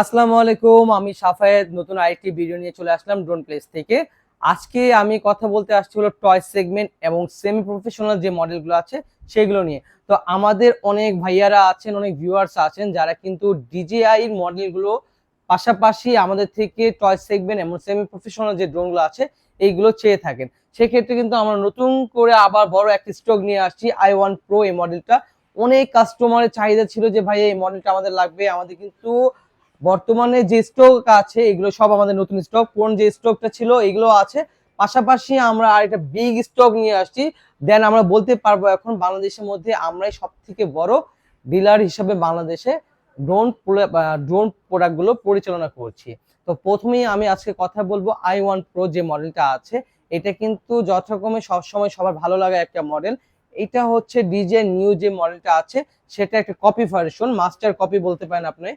আসসালামু আলাইকুম, আমি সাফায়েত, নতুন আরেকটি ভিডিও নিয়ে চলে আসলাম ড্রোন প্লেস থেকে। আজকে আমি কথা বলতে আসছি হলো টয় সেগমেন্ট এবং সেমি প্রফেশনাল যে মডেলগুলো আছে, সেগুলো নিয়ে। তো আমাদের অনেক ভাইয়ারা আছেন, অনেক ভিউয়ার্স আছেন, যারা কিন্তু ডিজিআই মডেলগুলো পাশাপাশি আমাদের থেকে টয় সেগমেন্ট এবং সেমি প্রফেশনাল যে ড্রোনগুলো আছে, এইগুলো চেয়ে থাকেন। সেক্ষেত্রে কিন্তু আমরা নতুন করে আবার বড় একটা স্টক নিয়ে আসছি আই ওয়ান প্রো এই মডেলটা অনেক কাস্টমারের চাহিদা ছিল যে, ভাই, এই মডেলটা আমাদের লাগবে। আমাদের কিন্তু বর্তমানে যে স্টক আছে, এগুলো সব আমাদের নতুন স্টক কোন যে স্টকটা ছিল, এগুলো আছে। পাশাপাশি আমরা আর একটা বিগ স্টক নিয়ে আসছি। দেন আমরা বলতে পারব এখন বাংলাদেশের মধ্যে আমরাই সব থেকে বড় ডিলার হিসেবে বাংলাদেশে ড্রোন ড্রোন প্রোডাক্টগুলো পরিচালনা করছি। তো প্রথমেই আমি আজকে কথা বলব আই ওয়ান প্রো যে মডেলটা আছে, এটা কিন্তু যথাক্রমে সবসময় সবার ভালো লাগা একটা মডেল এটা হচ্ছে ডিজে নিউ যে মডেলটা আছে, সেটা একটা কপি ভার্সন মাস্টার কপি বলতে পারেন আপনি।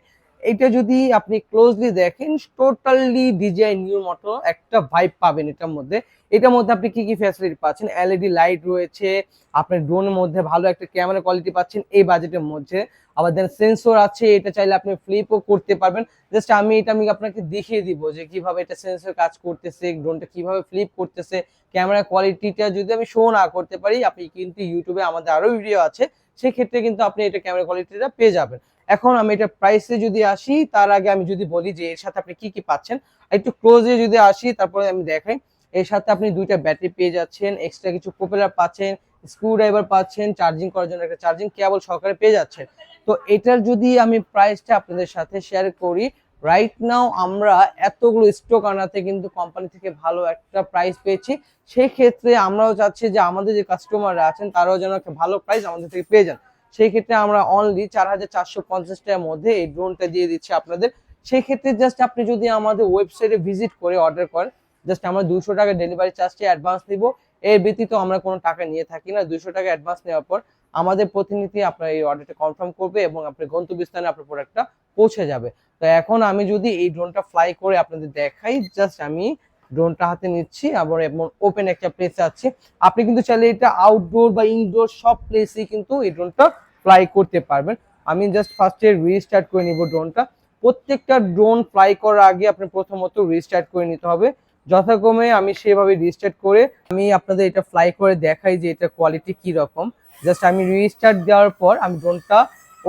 এটা যদি আপনি ক্লোজলি দেখেন টোটালি ডিজাইন নিউ মতো একটা ভাইব পাবেন এটার মধ্যে। এটার মধ্যে আপনি কি কি ফ্যাসিলিটি পাচ্ছেন? এলইডি লাইট রয়েছে, আপনার ড্রোনের মধ্যে ভালো একটা ক্যামেরা কোয়ালিটি পাচ্ছেন এই বাজেটের মধ্যে। আবার দেন সেন্সর আছে, এটা চাইলে আপনি ফ্লিপও করতে পারবেন। জাস্ট আমি এটা আমি আপনাকে দেখিয়ে দিব যে কীভাবে এটা সেন্সর কাজ করতেছে ড্রোনটা কীভাবে ফ্লিপ করতেছে ক্যামেরা কোয়ালিটিটা যদি আমি শো না করতে পারি, আপনি কিন্তু ইউটিউবে আমাদের আরও ভিডিও আছে, সেক্ষেত্রে কিন্তু আপনি এটা ক্যামেরা কোয়ালিটিটা পেয়ে যাবেন। এখন আমি এটা প্রাইসে যদি আসি, তার আগে আমি যদি বলি যে এর সাথে আপনি কি কি পাচ্ছেন, একটু ক্লোজে যদি আসি, তারপরে আমি দেখাই। এর সাথে আপনি দুইটা ব্যাটারি পেয়ে যাচ্ছেন এক্সট্রা কিছু প্রপেলার পাচ্ছেন স্ক্রু ড্রাইভার পাচ্ছেন চার্জিং করার জন্য একটা চার্জিং কেবল সহকারে পেয়ে যাচ্ছেন। তো এটার যদি আমি প্রাইসটা আপনাদের সাথে শেয়ার করি রাইট নাও আমরা এতগুলো স্টক আনাতে কিন্তু কোম্পানি থেকে ভালো একটা প্রাইস পেয়েছি। সেই ক্ষেত্রে আমরাও চাচ্ছি যে আমাদের যে কাস্টমাররা আছেন, তারাও যেন একটা ভালো প্রাইস আমাদের থেকে পেয়ে যান। সেই ক্ষেত্রে আমরা অনলি চার হাজার চারশো পঞ্চাশ টাকার মধ্যে এই ড্রোনটা দিয়ে দিচ্ছি আপনাদের। সেই ক্ষেত্রে জাস্ট আপনি যদি আমাদের ওয়েবসাইটে ভিজিট করে অর্ডার করেন জাস্ট আমরা দুশো টাকা ডেলিভারি চার্জটি অ্যাডভান্স দিব এর ব্যতীত আমরা কোনো টাকা নিয়ে থাকি না। দুশো টাকা অ্যাডভান্স নেওয়ার পর আমাদের প্রতিনিধি আপনার এই অর্ডারটা কনফার্ম করবে এবং আপনার গন্তব্যস্থানে আপনার প্রোডাক্টটা পৌঁছে যাবে। তো এখন আমি যদি এই ড্রোনটা ফ্লাই করে আপনাদের দেখাই জাস্ট আমি ড্রোনটা হাতে নিচ্ছি, আবার এবং ওপেন একটা প্লেসে আছে। আপনি কিন্তু চাইলে এটা আউটডোর বা ইনডোর সব প্লেসেই কিন্তু এই ড্রোনটা ফ্লাই করতে পারবেন। আমি জাস্ট ফার্স্টে রিস্টার্ট করে নিব ড্রোনটা প্রত্যেকটা ড্রোন ফ্লাই করার আগে আপনি প্রথমত রিস্টার্ট করে নিতে হবে। যথাক্রমে আমি সেভাবে রিস্টার্ট করে আমি আপনাদের এটা ফ্লাই করে দেখাই যে এটা কোয়ালিটি কি রকম। জাস্ট আমি রিস্টার্ট দেওয়ার পর আমি ড্রোনটা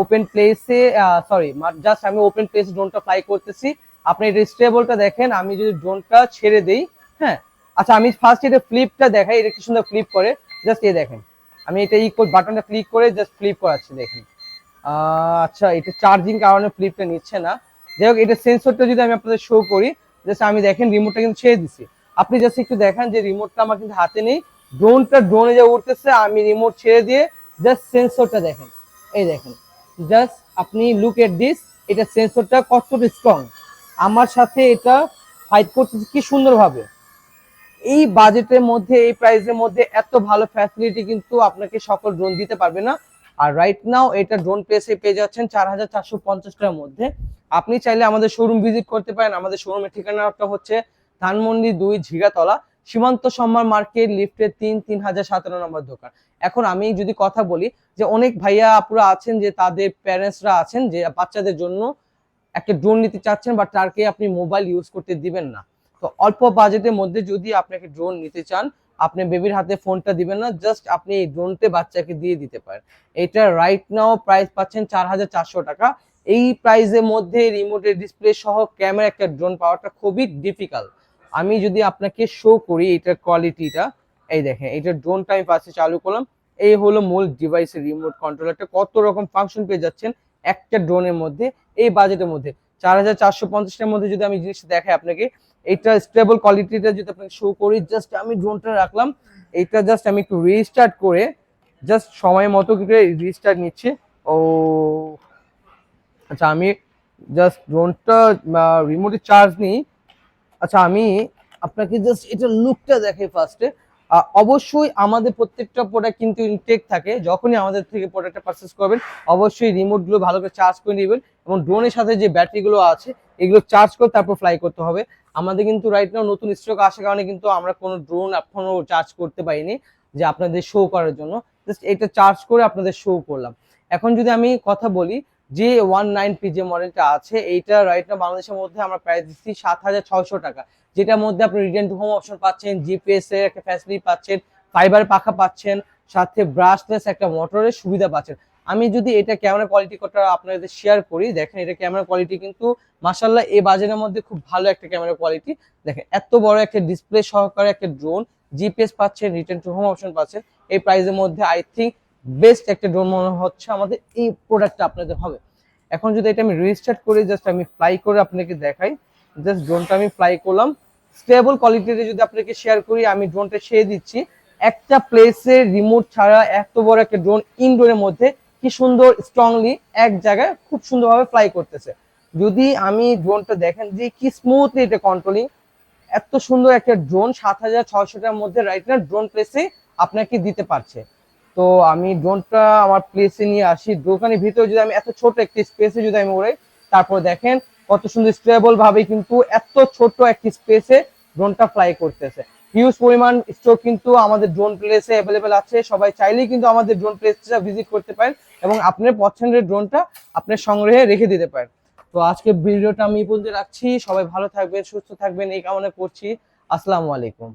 ওপেন প্লেসে সরি জাস্ট আমি ওপেন প্লেসে ড্রোনটা ফ্লাই করতেছি। আপনি এটা স্টেবলটা দেখেন, আমি যদি ড্রোনটা ছেড়ে দেই হ্যাঁ? আচ্ছা আমি ফার্স্ট এটা ফ্লিপটা দেখাই, এটা কি সুন্দর ফ্লিপ করে। জাস্ট এ দেখেন, আমি এটা ই বাটনটা ক্লিক করে জাস্ট ফ্লিপ করাচ্ছি, দেখেন। আচ্ছা এটা চার্জিং কারণে ফ্লিপটা নিচ্ছে না। যাই হোক, এটা সেন্সরটা যদি আমি আপনাদের শো করি জাস্ট আমি দেখেন রিমোটটা কিন্তু ছেড়ে দিছি। আপনি জাস্ট একটু দেখেন যে রিমোটটা আমার কিন্তু হাতে নেই। ড্রোনটা ড্রোনে যা উঠতেছে আমি রিমোট ছেড়ে দিয়ে জাস্ট সেন্সরটা দেখেন। এই দেখেন। জাস্ট আপনি লুক এট দিস এটা সেন্সরটা কতটা স্ট্রং আমার সাথে এটা ফাইট করতেছে কি সুন্দরভাবে। এই বাজেটের মধ্যে, এই প্রাইসের মধ্যে এত ভালো ফ্যাসিলিটি কিন্তু আপনাকে সকল ড্রোন দিতে পারবে না। আর রাইট নাও এটা ড্রোন পেসে পেয়ে যাচ্ছেন চার হাজার চারশো পঞ্চাশ টাকার মধ্যে। আপনি চাইলে আমাদের শোরুম ভিজিট করতে পারেন। আমাদের শোরুমের ঠিকানাটা হচ্ছে ধানমন্ডি দুই ঝিগাতলা সীমান্ত সম্মান মার্কেট লিফটের তিন তিন হাজার সতেরো নম্বর দোকান। এখন আমি যদি কথা বলি যে অনেক ভাইয়া আপুরা আছেন যে তাদের প্যারেন্টসরা আছেন যে বাচ্চাদের জন্য একটা ড্রোন নিতে চাচ্ছেন বা তারকে আপনি মোবাইল ইউজ করতে দিবেন না। তো অল্প বাজেটের মধ্যে যদি আপনাকে ড্রোন নিতে চান আপনি বেবির হাতে ফোনটা দিবেন না জাস্ট আপনি এই ড্রোনতে বাচ্চাকে দিয়ে দিতে পারেন। এটা রাইট নাও প্রাইস পাচ্ছেন চার হাজার চারশো টাকা। এই প্রাইসের মধ্যে রিমোটের ডিসপ্লে সহ ক্যামেরা একটা ড্রোন পাওয়াটা খুবই ডিফিকাল্ট আমি যদি আপনাকে শো করি এটার কোয়ালিটিটা এই দেখেন, এটা ড্রোনটা আমি পাশে চালু করলাম। এই হলো মূল ডিভাইসের রিমোট কন্ট্রোলারটা কত রকম ফাংশন পেয়ে যাচ্ছেন একটা ড্রোনের মধ্যে, এই বাজেটের মধ্যে। চার হাজার চারশো পঞ্চাশটার মধ্যে যদি আমি জিনিসটা দেখাই আপনাকে এটা স্টেবল কোয়ালিটিটা যদি আপনাকে শো করি জাস্ট আমি ড্রোনটা রাখলাম, এটা জাস্ট আমি একটু রিস্টার্ট করে জাস্ট সময় মতো করে রিস্টার্ট নিচ্ছি। ও আচ্ছা আমি জাস্ট ড্রোনটা রিমোটে চার্জ নিই। আচ্ছা আমি আপনাকে জাস্ট এটা লুকটা দেখাই ফার্স্টে অবশ্যই আমাদের প্রত্যেকটা প্রোডাক্ট কিন্তু ইনটেক থাকে। যখনই আমাদের থেকে প্রোডাক্টটা পারচেস করবেন, অবশ্যই রিমোটগুলো ভালো করে চার্জ করে নেবেন এবং ড্রোনের সাথে যে ব্যাটারিগুলো আছে এগুলো চার্জ করে তারপর ফ্লাই করতে হবে। আমাদের কিন্তু রাইট নাও নতুন স্টক আসার কারণে কিন্তু আমরা কোনো ড্রোন এখনও চার্জ করতে পারিনি যে আপনাদের শো করার জন্য। জাস্ট এটা চার্জ করে আপনাদের শো করলাম। এখন যদি আমি কথা বলি, যে ওয়ান নাইন পি যে মডেলটা আছে, এইটা রাইট না বাংলাদেশের মধ্যে আমরা প্রাইস দিচ্ছি সাত হাজার ছয়শো টাকা। যেটার মধ্যে আপনি রিটার্ন টু হোম অপশন পাচ্ছেন জিপিএস এর একটা ফ্যাসিলিটি পাচ্ছেন ফাইবার পাখা পাচ্ছেন, সাথে ব্রাশলেস একটা মোটরের সুবিধা পাচ্ছেন। আমি যদি এটা ক্যামেরা কোয়ালিটি কথা আপনাদের শেয়ার করি, দেখেন এটা ক্যামেরা কোয়ালিটি কিন্তু মাসাল্লাহ এই বাজারের মধ্যে খুব ভালো একটা ক্যামেরা কোয়ালিটি দেখেন, এত বড় একটা ডিসপ্লে সহকারে একটা ড্রোন জিপিএস পাচ্ছেন রিটার্ন টু হোম অপশন পাচ্ছেন। এই প্রাইসের মধ্যে আই থিঙ্ক বেস্ট একটা ড্রোন মনে হচ্ছে আমাদের এই প্রোডাক্টটা আপনাদের হবে। এখন যদি এটা আমি রিস্টার্ট করে জাস্ট আমি ফ্লাই করে আপনাকে দেখাই। জাস্ট ড্রোনটা আমি ফ্লাই করলাম। স্টেবল কোয়ালিটিতে যদি আপনাকে শেয়ার করি, আমি ড্রোনটা শেয়ার দিচ্ছি। একটা প্লেসে রিমোট ছাড়া এত বড় একটা ড্রোন ইনডোরের মধ্যে কি সুন্দর স্ট্রংলি এক জায়গায় খুব সুন্দরভাবে ফ্লাই করতেছে। যদি আমি ড্রোনটা দেখেন যে কি স্মুথলি এটা কন্ট্রোলিং এত সুন্দর একটা ড্রোন সাত হাজার ছয়শোটার মধ্যে রাইট না ড্রোন প্লেসে আপনাকে দিতে পারছে। তো আমি ড্রোনটা আমার প্লেসে নিয়ে আসি, দোকানের ভিতরে যদি আমি এত ছোট একটি স্পেসে যদি আমি উড়াই তারপর দেখেন কত সুন্দর স্টেবল ভাবে কিন্তু এত ছোট একটি স্পেসে ড্রোনটা ফ্লাই করতেছে। হিউজ পরিমাণ স্টক কিন্তু আমাদের ড্রোন প্লেসে অ্যাভেলেবেল আছে। সবাই চাইলেই কিন্তু আমাদের ড্রোন প্লেসটা ভিজিট করতে পারেন এবং আপনার পছন্দের ড্রোনটা আপনার সংগ্রহে রেখে দিতে পারেন। তো আজকে ভিডিওটা আমি এই পর্যন্ত রাখছি। সবাই ভালো থাকবেন, সুস্থ থাকবেন, এই কামনা করছি। আসসালামু আলাইকুম।